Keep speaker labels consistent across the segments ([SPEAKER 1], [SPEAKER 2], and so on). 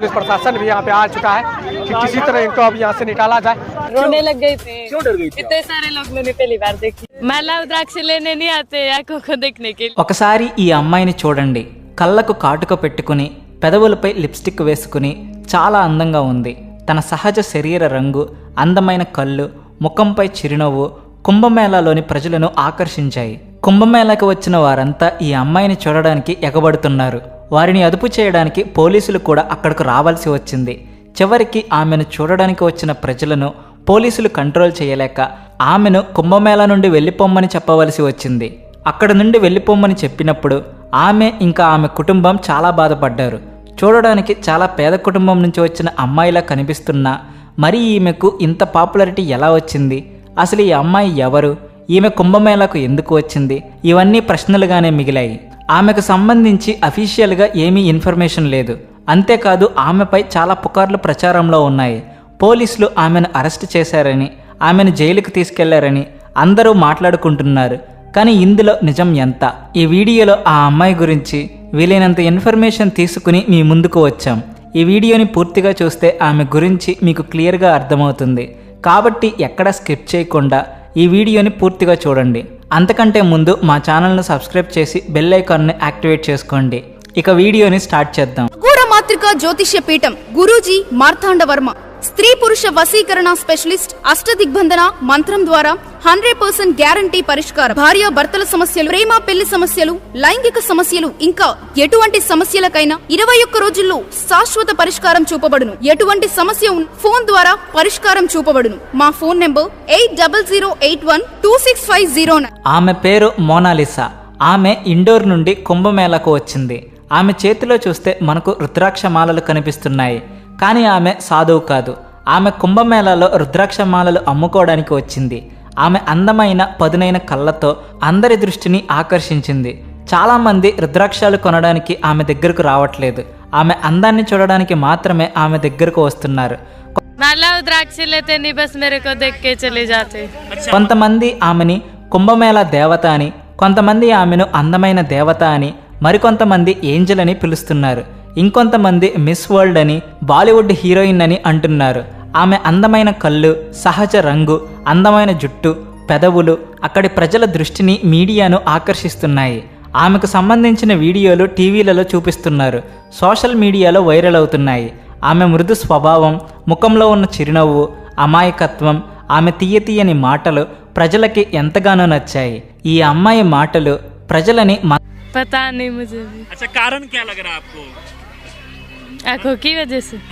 [SPEAKER 1] Police प्रशासन भी यहाँ पे आ चुका है कि किसी तरह इनको अब यहाँ से निकाला जाए
[SPEAKER 2] रोने लग गई थी
[SPEAKER 3] क्यों डर गई थी
[SPEAKER 2] इतने सारे लोग मैंने पहली बार देखी महिला रुद्राक्ष लेने नहीं आते आंखों को देखने के लिए
[SPEAKER 4] ఒకసారి ఈ అమ్మాయిని చూడండి కళ్ళకు కాటుక పెట్టుకుని పెదవులపై లిప్స్టిక్ వేసుకుని చాలా అందంగా ఉంది తన సహజ శరీర రంగు అందమైన కళ్ళు ముఖంపై చిరునవ్వు కుంభమేళాలోని ప్రజలను ఆకర్షించాయి కుంభమేళాకు వచ్చిన వారంతా ఈ అమ్మాయిని చూడడానికి ఎగబడుతున్నారు వారిని అదుపు చేయడానికి పోలీసులు కూడా అక్కడకు రావాల్సి వచ్చింది. చివరికి ఆమెను చూడడానికి వచ్చిన ప్రజలను పోలీసులు కంట్రోల్ చేయలేక ఆమెను కుంభమేళా నుండి వెళ్ళిపోమ్మని చెప్పవలసి వచ్చింది. అక్కడ నుండి వెళ్ళిపోమ్మని చెప్పినప్పుడు ఆమె ఇంకా ఆమె కుటుంబం చాలా బాధపడ్డారు. చూడడానికి చాలా పేద కుటుంబం నుంచి వచ్చిన అమ్మాయిలా కనిపిస్తున్నా మరి ఈమెకు ఇంత పాపులారిటీ ఎలా వచ్చింది? అసలు ఈ అమ్మాయి ఎవరు? ఈమె కుంభమేళాకు ఎందుకు వచ్చింది? ఇవన్నీ ప్రశ్నలుగానే మిగిలాయి. ఆమెకు సంబంధించి అఫీషియల్గా ఏమీ ఇన్ఫర్మేషన్ లేదు. అంతేకాదు ఆమెపై చాలా పుకార్లు ప్రచారంలో ఉన్నాయి. పోలీసులు ఆమెను అరెస్ట్ చేశారని ఆమెను జైలుకు తీసుకెళ్ళారని అందరూ మాట్లాడుకుంటున్నారు. కానీ ఇందులో నిజం ఎంత? ఈ వీడియోలో ఆ అమ్మాయి గురించి వీలైనంత ఇన్ఫర్మేషన్ తీసుకుని మీ ముందుకు వచ్చాం. ఈ వీడియోని పూర్తిగా చూస్తే ఆమె గురించి మీకు క్లియర్గా అర్థమవుతుంది. కాబట్టి ఎక్కడ స్కిప్ చేయకుండా ఈ వీడియోని పూర్తిగా చూడండి. అంతకంటే ముందు మా ఛానల్ను సబ్స్క్రైబ్ చేసి బెల్ ఐకాన్ని యాక్టివేట్ చేసుకోండి. ఇక వీడియోని స్టార్ట్ చేద్దాం.
[SPEAKER 5] గూఢ జ్యోతిష్య పీఠం గురూజీ మార్తాండ వర్మ స్త్రీ పురుష వశీకరణ స్పెషలిస్ట్ అష్టదిగ్బంధన మంత్రం ద్వారా హండ్రెడ్ పర్సెంట్ గ్యారంటీ పరిష్కారం. భార్య భర్తల సమస్యలు ప్రేమ పెళ్ళి సమస్యలు లైంగిక సమస్యలు ఇంకా ఎటువంటి సమస్యలకైనా ఇరవై ఒక్క రోజుల్లో శాశ్వత పరిష్కారం చూపబడును. ఎటువంటి సమస్య ఫోన్ ద్వారా పరిష్కారం చూపబడును. మా phone number eight double zero eight one two six five zero
[SPEAKER 4] ఆమె పేరు మోనాలిసా. ఆమె ఇండోర్ నుండి కుంభమేళకు వచ్చింది. ఆమె చేతిలో చూస్తే మనకు రుద్రాక్ష మాలలు కనిపిస్తున్నాయి. కానీ ఆమె సాధువు కాదు. ఆమె కుంభమేళాలో రుద్రాక్షమాలలు అమ్ముకోవడానికి వచ్చింది. ఆమె అందమైన పదునైన కళ్ళతో అందరి దృష్టిని ఆకర్షించింది. చాలామంది రుద్రాక్షాలు కొనడానికి ఆమె దగ్గరకు రావట్లేదు. ఆమె అందాన్ని చూడడానికి మాత్రమే ఆమె దగ్గరకు వస్తున్నారు. కొంతమంది ఆమెని కుంభమేళ దేవత అని కొంతమంది ఆమెను అందమైన దేవత అని మరికొంతమంది ఏంజల్ అని పిలుస్తున్నారు. ఇంకొంతమంది మిస్ వరల్డ్ అని బాలీవుడ్ హీరోయిన్ అని అంటున్నారు ఆమె అందమైన కళ్ళు సహజ రంగు అందమైన జుట్టు పెదవులు అక్కడి ప్రజల దృష్టిని మీడియాను ఆకర్షిస్తున్నాయి ఆమెకు సంబంధించిన వీడియోలు టీవీలలో చూపిస్తున్నారు సోషల్ మీడియాలో వైరల్ అవుతున్నాయి ఆమె మృదు స్వభావం ముఖంలో ఉన్న చిరునవ్వు అమాయకత్వం ఆమె తీయ తీయని మాటలు ప్రజలకి ఎంతగానో నచ్చాయి ఈ అమ్మాయి మాటలు ప్రజలని మ-
[SPEAKER 2] पता नहीं मुझे भी
[SPEAKER 3] अच्छा कारण क्या लग रहा है आपको
[SPEAKER 2] आंखों की वजह से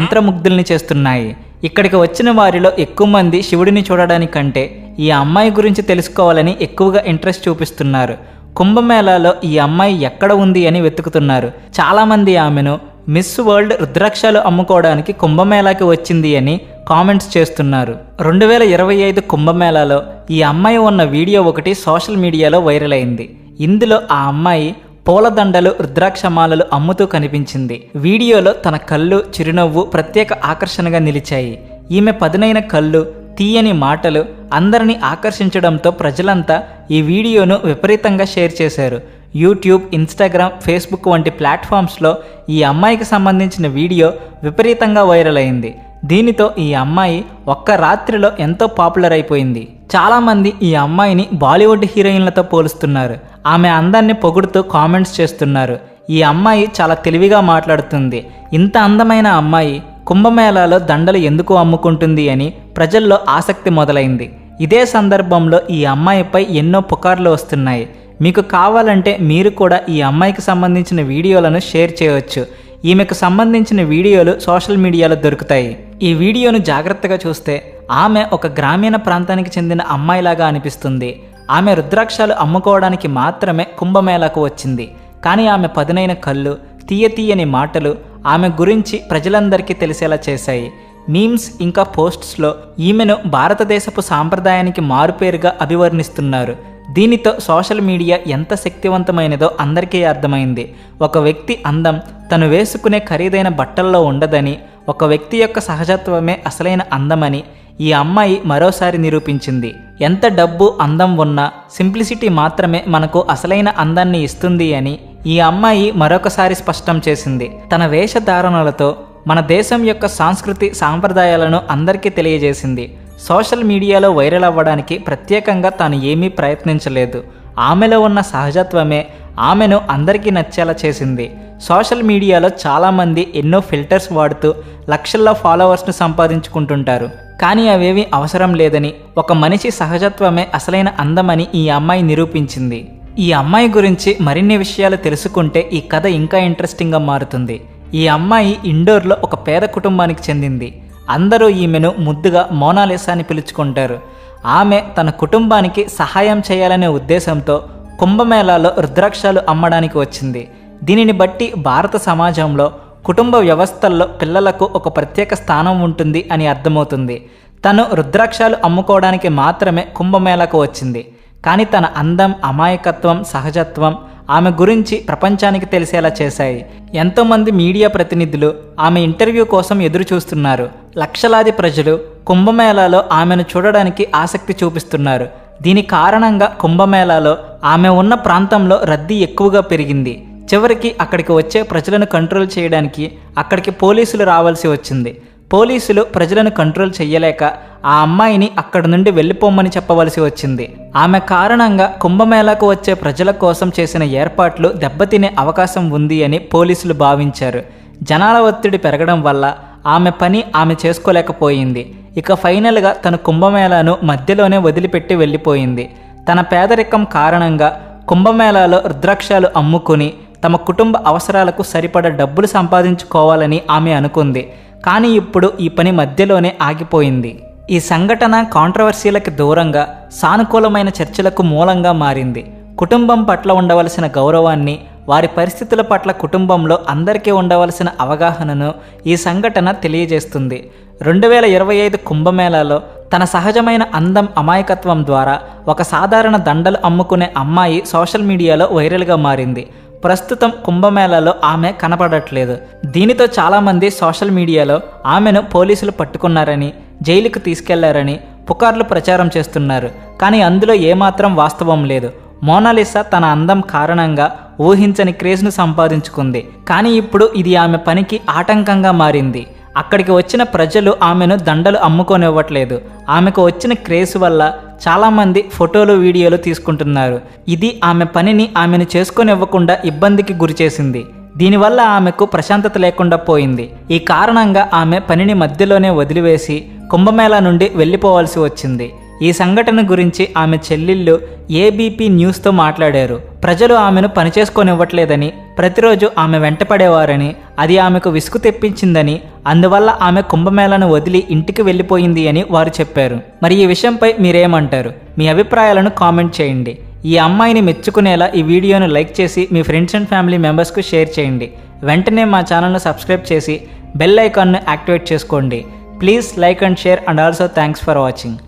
[SPEAKER 4] మంత్రముగ్ధుల్ని చేస్తున్నాయి. ఇక్కడికి వచ్చిన వారిలో ఎక్కువ మంది శివుడిని చూడడానికంటే ఈ అమ్మాయి గురించి తెలుసుకోవాలని ఎక్కువగా ఇంట్రెస్ట్ చూపిస్తున్నారు. కుంభమేళాలో ఈ అమ్మాయి ఎక్కడ ఉంది అని వెతుకుతున్నారు. చాలామంది ఆమెను మిస్ వరల్డ్ రుద్రాక్షాలు అమ్ముకోవడానికి కుంభమేళాకి వచ్చింది అని కామెంట్స్ చేస్తున్నారు. రెండు వేల ఇరవై ఐదు కుంభమేళాలో ఈ అమ్మాయి ఉన్న వీడియో ఒకటి సోషల్ మీడియాలో వైరల్ అయింది. ఇందులో ఆ అమ్మాయి పూలదండలు రుద్రాక్షమాలలు అమ్ముతూ కనిపించింది. వీడియోలో తన కళ్ళు చిరునవ్వు ప్రత్యేక ఆకర్షణగా నిలిచాయి. ఈమె పదునైన కళ్ళు తీయని మాటలు అందరినీ ఆకర్షించడంతో ప్రజలంతా ఈ వీడియోను విపరీతంగా షేర్ చేశారు. యూట్యూబ్ ఇన్స్టాగ్రామ్ ఫేస్బుక్ వంటి ప్లాట్ఫామ్స్లో ఈ అమ్మాయికి సంబంధించిన వీడియో విపరీతంగా వైరల్ అయింది. దీనితో ఈ అమ్మాయి ఒక్క రాత్రిలో ఎంతో పాపులర్ అయిపోయింది. చాలామంది ఈ అమ్మాయిని బాలీవుడ్ హీరోయిన్లతో పోలుస్తున్నారు. ఆమె అందాన్ని పొగుడుతూ కామెంట్స్ చేస్తున్నారు. ఈ అమ్మాయి చాలా తెలివిగా మాట్లాడుతుంది. ఇంత అందమైన అమ్మాయి కుంభమేళాలో దండలు ఎందుకు అమ్ముకుంటుంది అని ప్రజల్లో ఆసక్తి మొదలైంది. ఇదే సందర్భంలో ఈ అమ్మాయిపై ఎన్నో పుకార్లు వస్తున్నాయి. మీకు కావాలంటే మీరు కూడా ఈ అమ్మాయికి సంబంధించిన వీడియోలను షేర్ చేయవచ్చు ఈమెకు సంబంధించిన వీడియోలు సోషల్ మీడియాలో దొరుకుతాయి. ఈ వీడియోను జాగ్రత్తగా చూస్తే ఆమె ఒక గ్రామీణ ప్రాంతానికి చెందిన అమ్మాయిలాగా అనిపిస్తుంది. ఆమె రుద్రాక్షాలు అమ్ముకోవడానికి మాత్రమే కుంభమేళాకు వచ్చింది. కానీ ఆమె పదునైన కళ్ళు తీయ తీయని మాటలు ఆమె గురించి ప్రజలందరికీ తెలిసేలా చేశాయి. మీమ్స్ ఇంకా పోస్ట్స్లో ఈమెను భారతదేశపు సాంప్రదాయానికి మారుపేరుగా అభివర్ణిస్తున్నారు. దీనితో సోషల్ మీడియా ఎంత శక్తివంతమైనదో అందరికీ అర్థమైంది. ఒక వ్యక్తి అందం తను వేసుకునే ఖరీదైన బట్టల్లో ఉండదని ఒక వ్యక్తి యొక్క సహజత్వమే అసలైన అందమని ఈ అమ్మాయి మరోసారి నిరూపించింది. ఎంత డబ్బు అందం ఉన్నా సింప్లిసిటీ మాత్రమే మనకు అసలైన అందాన్ని ఇస్తుంది అని ఈ అమ్మాయి మరొకసారి స్పష్టం చేసింది. తన వేషధారణలతో మన దేశం యొక్క సాంస్కృతి సాంప్రదాయాలను అందరికీ తెలియజేసింది. సోషల్ మీడియాలో వైరల్ అవ్వడానికి ప్రత్యేకంగా తాను ఏమీ ప్రయత్నించలేదు. ఆమెలో ఉన్న సహజత్వమే ఆమెను అందరికీ నచ్చేలా చేసింది. సోషల్ మీడియాలో చాలామంది ఎన్నో ఫిల్టర్స్ వాడుతూ లక్షల్లో ఫాలోవర్స్ను సంపాదించుకుంటుంటారు. కానీ అవేవి అవసరం లేదని ఒక మనిషి సహజత్వమే అసలైన అందమని ఈ అమ్మాయి నిరూపించింది. ఈ అమ్మాయి గురించి మరిన్ని విషయాలు తెలుసుకుంటే ఈ కథ ఇంకా ఇంట్రెస్టింగ్గా మారుతుంది. ఈ అమ్మాయి ఇండోర్లో ఒక పేద కుటుంబానికి చెందింది. అందరూ ఈమెను ముద్దుగా మోనాలిసా అని పిలుచుకుంటారు. ఆమె తన కుటుంబానికి సహాయం చేయాలనే ఉద్దేశంతో కుంభమేళాలో రుద్రాక్షాలు అమ్మడానికి వచ్చింది. దీనిని బట్టి భారత సమాజంలో కుటుంబ వ్యవస్థల్లో పిల్లలకు ఒక ప్రత్యేక స్థానం ఉంటుంది అని అర్థమవుతుంది. తను రుద్రాక్షాలు అమ్ముకోవడానికి మాత్రమే కుంభమేళాకు వచ్చింది. కానీ తన అందం అమాయకత్వం సహజత్వం ఆమె గురించి ప్రపంచానికి తెలిసేలా చేశాయి. ఎంతోమంది మీడియా ప్రతినిధులు ఆమె ఇంటర్వ్యూ కోసం ఎదురు చూస్తున్నారు లక్షలాది ప్రజలు కుంభమేళాలో ఆమెను చూడడానికి ఆసక్తి చూపిస్తున్నారు. దీని కారణంగా కుంభమేళాలో ఆమె ఉన్న ప్రాంతంలో రద్దీ ఎక్కువగా పెరిగింది. చివరికి అక్కడికి వచ్చే ప్రజలను కంట్రోల్ చేయడానికి అక్కడికి పోలీసులు రావాల్సి వచ్చింది. పోలీసులు ప్రజలను కంట్రోల్ చెయ్యలేక ఆ అమ్మాయిని అక్కడి నుండి వెళ్ళిపోమ్మని చెప్పవలసి వచ్చింది. ఆమె కారణంగా కుంభమేళాకు వచ్చే ప్రజల కోసం చేసిన ఏర్పాట్లు దెబ్బతినే అవకాశం ఉంది అని పోలీసులు భావించారు. జనాల ఒత్తిడి పెరగడం వల్ల ఆమె పని ఆమె చేసుకోలేకపోయింది. ఇక ఫైనల్గా తన కుంభమేళాను మధ్యలోనే వదిలిపెట్టి వెళ్ళిపోయింది. తన పేదరికం కారణంగా కుంభమేళాలో రుద్రాక్షాలు అమ్ముకుని తమ కుటుంబ అవసరాలకు సరిపడ డబ్బులు సంపాదించుకోవాలని ఆమె అనుకుంది. కానీ ఇప్పుడు ఈ పని మధ్యలోనే ఆగిపోయింది. ఈ సంఘటన కాంట్రవర్సీలకు దూరంగా సానుకూలమైన చర్చలకు మూలంగా మారింది. కుటుంబం పట్ల ఉండవలసిన గౌరవాన్ని వారి పరిస్థితుల పట్ల కుటుంబంలో అందరికీ ఉండవలసిన అవగాహనను ఈ సంఘటన తెలియజేస్తుంది. రెండు వేల ఇరవై ఐదు కుంభమేళాలో తన సహజమైన అందం అమాయకత్వం ద్వారా ఒక సాధారణ దండలు అమ్ముకునే అమ్మాయి సోషల్ మీడియాలో వైరల్గా మారింది. ప్రస్తుతం కుంభమేళాలో ఆమె కనపడట్లేదు. దీనితో చాలామంది సోషల్ మీడియాలో ఆమెను పోలీసులు పట్టుకున్నారని జైలుకు తీసుకెళ్ళారని పుకార్లు ప్రచారం చేస్తున్నారు. కానీ అందులో ఏమాత్రం వాస్తవం లేదు. మోనాలిసా తన అందం కారణంగా ఊహించని క్రేజ్ను సంపాదించుకుంది. కానీ ఇప్పుడు ఇది ఆమె పనికి ఆటంకంగా మారింది. అక్కడికి వచ్చిన ప్రజలు ఆమెను దండలు అమ్ముకోనివ్వట్లేదు. ఆమెకు వచ్చిన క్రేజ్ వల్ల చాలామంది ఫోటోలు వీడియోలు తీసుకుంటున్నారు. ఇది ఆమె పనిని ఆమెను చేసుకొనివ్వకుండా ఇబ్బందికి గురిచేసింది. దీనివల్ల ఆమెకు ప్రశాంతత లేకుండా పోయింది. ఈ కారణంగా ఆమె పనిని మధ్యలోనే వదిలివేసి కుంభమేళా నుండి వెళ్ళిపోవాల్సి వచ్చింది. ఈ సంఘటన గురించి ఆమె చెల్లెళ్ళు ఏబీపీ న్యూస్తో మాట్లాడారు. ప్రజలు ఆమెను పనిచేసుకోనివ్వట్లేదని ప్రతిరోజు ఆమె వెంటపడేవారని అది ఆమెకు విసుగు తెప్పించిందని అందువల్ల ఆమె కుంభమేళను వదిలి ఇంటికి వెళ్ళిపోయింది అని వారు చెప్పారు. మరి ఈ విషయంపై మీరేమంటారు? మీ అభిప్రాయాలను కామెంట్ చేయండి. ఈ అమ్మాయిని మెచ్చుకునేలా ఈ వీడియోను లైక్ చేసి మీ ఫ్రెండ్స్ అండ్ ఫ్యామిలీ మెంబర్స్కు షేర్ చేయండి. వెంటనే మా ఛానల్ను సబ్స్క్రైబ్ చేసి బెల్ ఐకాన్ను యాక్టివేట్ చేసుకోండి. Please like and share and also thanks for watching.